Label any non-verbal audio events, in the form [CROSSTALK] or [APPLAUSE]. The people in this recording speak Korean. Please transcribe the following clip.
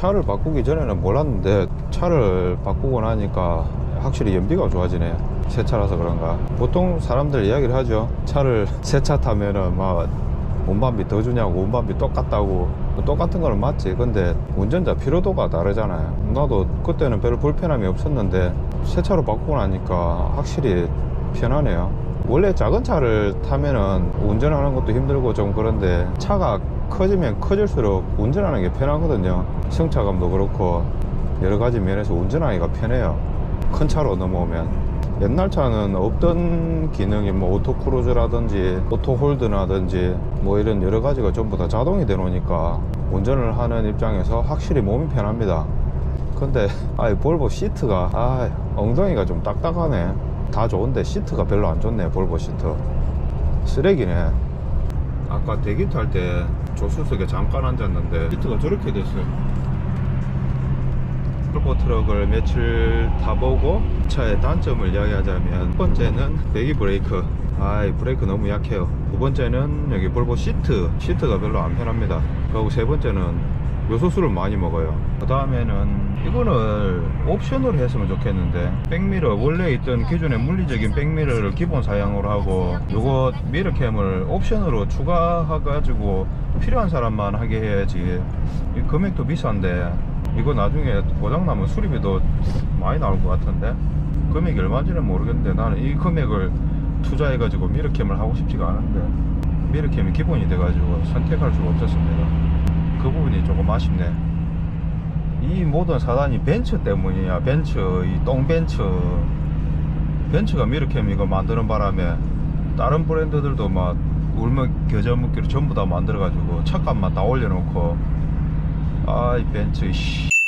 차를 바꾸기 전에는 몰랐는데 차를 바꾸고 나니까 확실히 연비가 좋아지네. 새 차라서 그런가. 보통 사람들 이야기를 하죠. 차를 [LAUGHS] 새 차 타면은 막 운반비 더 주냐고 운반비 똑같다고. 똑같은 거는 맞지. 근데 운전자 피로도가 다르잖아요. 나도 그때는 별로 불편함이 없었는데 새 차로 바꾸고 나니까 확실히 편하네요. 원래 작은 차를 타면은 운전하는 것도 힘들고 좀 그런데 차가 커지면 커질수록 운전하는 게 편하거든요. 승차감도 그렇고 여러 가지 면에서 운전하기가 편해요. 큰 차로 넘어오면. 옛날 차는 없던 기능이 뭐 오토 크루즈라든지 오토 홀드라든지 뭐 이런 여러 가지가 전부 다 자동이 돼 놓으니까 운전을 하는 입장에서 확실히 몸이 편합니다. 근데 [LAUGHS] 아이 볼보 시트가 아 엉덩이가 좀 딱딱하네. 다 좋은데 시트가 별로 안 좋네 볼보 시트. 쓰레기네 아까 대기 탈 때 조수석에 잠깐 앉았는데 시트가 저렇게 됐어요. 볼보 트럭을 며칠 타보고 차의 단점을 이야기하자면 첫 번째는 배기 브레이크. 아이 브레이크 너무 약해요. 두 번째는 여기 볼보 시트. 시트가 별로 안 편합니다. 그리고 세 번째는 요소수를 많이 먹어요. 그 다음에는 이거를 옵션으로 했으면 좋겠는데 백미러 원래 있던 기존의 물리적인 백미러를 기본 사양으로 하고 요거 미러캠을 옵션으로 추가해가지고 필요한 사람만 하게 해야지. 이 금액도 비싼데 이거 나중에 고장나면 수리비 도 많이 나올 것 같은데? 금액이 얼마인지는 모르겠는데 나는 이 금액을 투자해가지고 미러캠을 하고 싶지가 않은데 미러캠이 기본이 돼가지고 선택할 수가 없었습니다 조금 아쉽네. 이 모든 사단이 벤츠 때문이야 벤츠 이 똥벤츠. 벤츠가 미러캠 이거 만드는 바람에 다른 브랜드들도 막 울며 겨자 먹기로 전부 다 만들어 가지고 차값만 다 올려놓고. 아이 벤츠 씨